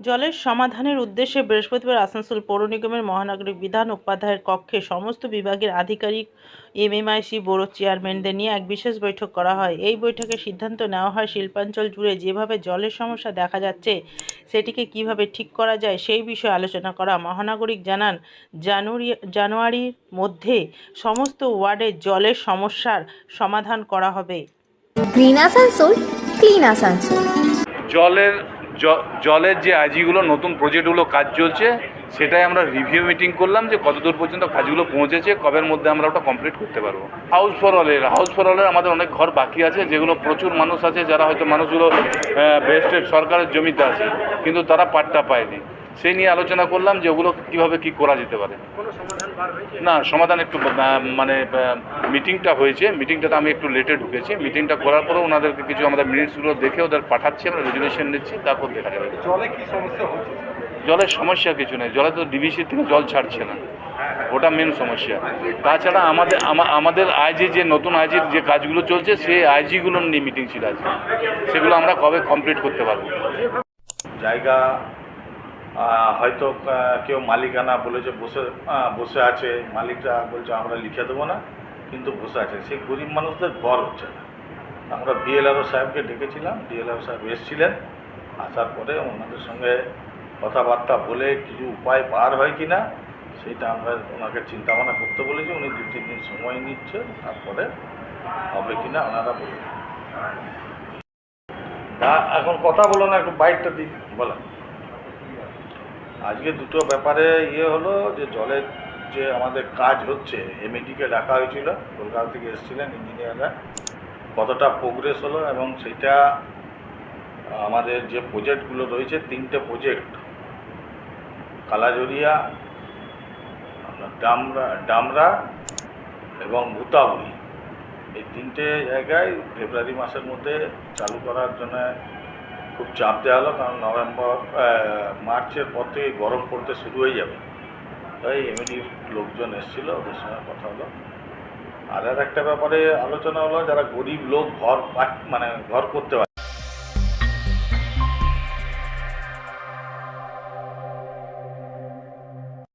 জলের সমাধানের উদ্দেশ্যে বৃহস্পতিবার আসানসোল পৌর নিগমের মহানগরী বিধান উপাধ্যায়ের কক্ষে সমস্ত বিভাগের আধিকারিক এম এম এমএমআইসি বোর্ড চেয়ারম্যানদের নিয়ে এক বিশেষ বৈঠক করা হয়। এই বৈঠকে সিদ্ধান্ত নেওয়া হয় শিল্পাঞ্চল জুড়ে যেভাবে জলের সমস্যা দেখা যাচ্ছে সেটিকে কীভাবে ঠিক করা যায় সেই বিষয়ে আলোচনা করা। মহানাগরিক জানান জানুয়ারি জানুয়ারির মধ্যে সমস্ত ওয়ার্ডে জলের সমস্যার সমাধান করা হবে। Green Asansol clean Asansol. জলের জলের যে আইজিগুলো, নতুন প্রজেক্টগুলো কাজ চলছে, সেটাই আমরা রিভিউ মিটিং করলাম যে কতদূর পর্যন্ত কাজগুলো পৌঁছেছে, কবের মধ্যে আমরা ওটা কমপ্লিট করতে পারব। হাউস ফর অলের হাউস ফর অলের আমাদের অনেক ঘর বাকি আছে, যেগুলো প্রচুর মানুষ আছে, যারা হয়তো মানুষগুলো বেস্টেড সরকারের জমিতে আছে, কিন্তু তারা পাট্টা পায়নি। সেই নিয়ে আলোচনা করলাম যে ওগুলো কীভাবে কী করা যেতে পারে। না সমাধান একটু মানে মিটিংটা হয়েছে। মিটিংটাতে আমি একটু লেটে ঢুকেছি। মিটিংটা করার পরে ওনাদেরকে কিছু আমাদের মিনিটসগুলো দেখে ওদের পাঠাচ্ছি আমরা রেজুলেশন নিচ্ছি তারপর দেখা যাবে। জলের সমস্যা কিছু নেই। জলে তো ডিবিসি থেকে জল ছাড়ছে না। ওটা মেন সমস্যা। তাছাড়া আমাদের আমা- আমাদের আইজি যে নতুন আইজির যে কাজগুলো চলছে সেই আইজিগুলো নিয়ে মিটিং ছিল আজকে। সেগুলো আমরা কবে কমপ্লিট করতে পারব? জায়গা হয়তো কেউ মালিকানা বলেছে বসে বসে আছে, মালিকরা বলছে আমরা লিখে দেবো না, কিন্তু বসে আছে। সেই গরিব মানুষদের ঘর হচ্ছে না। আমরা বিএলআরও সাহেবকে ডেকেছিলাম ডিএলআর সাহেব এসেছিলেন, আসার পরে ওনাদের সঙ্গে কথাবার্তা বলে কিছু উপায় বার হয় কি না, সেটা আমরা ওনাকে চিন্তা ভাবনা করতে বলেছি, উনি দু, তিন দিন সময় নিচ্ছে, তারপরে হবে কি না ওনারা বলবেন এখন কথা বলো না, একটু বাইকটা দিই বলেন আজকে দুটো ব্যাপারে ইয়ে হলো যে জলের যে আমাদের কাজ হচ্ছে এমএডিকে ডাকা হয়েছিল, কলকাতা থেকে এসেছিলেন ইঞ্জিনিয়াররা। কতটা প্রোগ্রেস হলো এবং সেটা আমাদের যে প্রজেক্টগুলো রয়েছে, তিনটে প্রজেক্ট কালাজরিয়া ডামরা ডামরা এবং ভূতাবুড়ি। এই তিনটে জায়গায় ফেব্রুয়ারি মাসের মধ্যে চালু করার জন্য খুব চাপ দেওয়া হলো, কারণ নভেম্বর মার্চের পর থেকে গরম পড়তে শুরু হয়ে যাবে। তাই এমএডির লোকজন এসেছিল, ওদের সঙ্গে কথা হলো। আর আর একটা ব্যাপারে আলোচনা হলো, যারা গরিব লোক ঘর মানে ঘর করতে পারে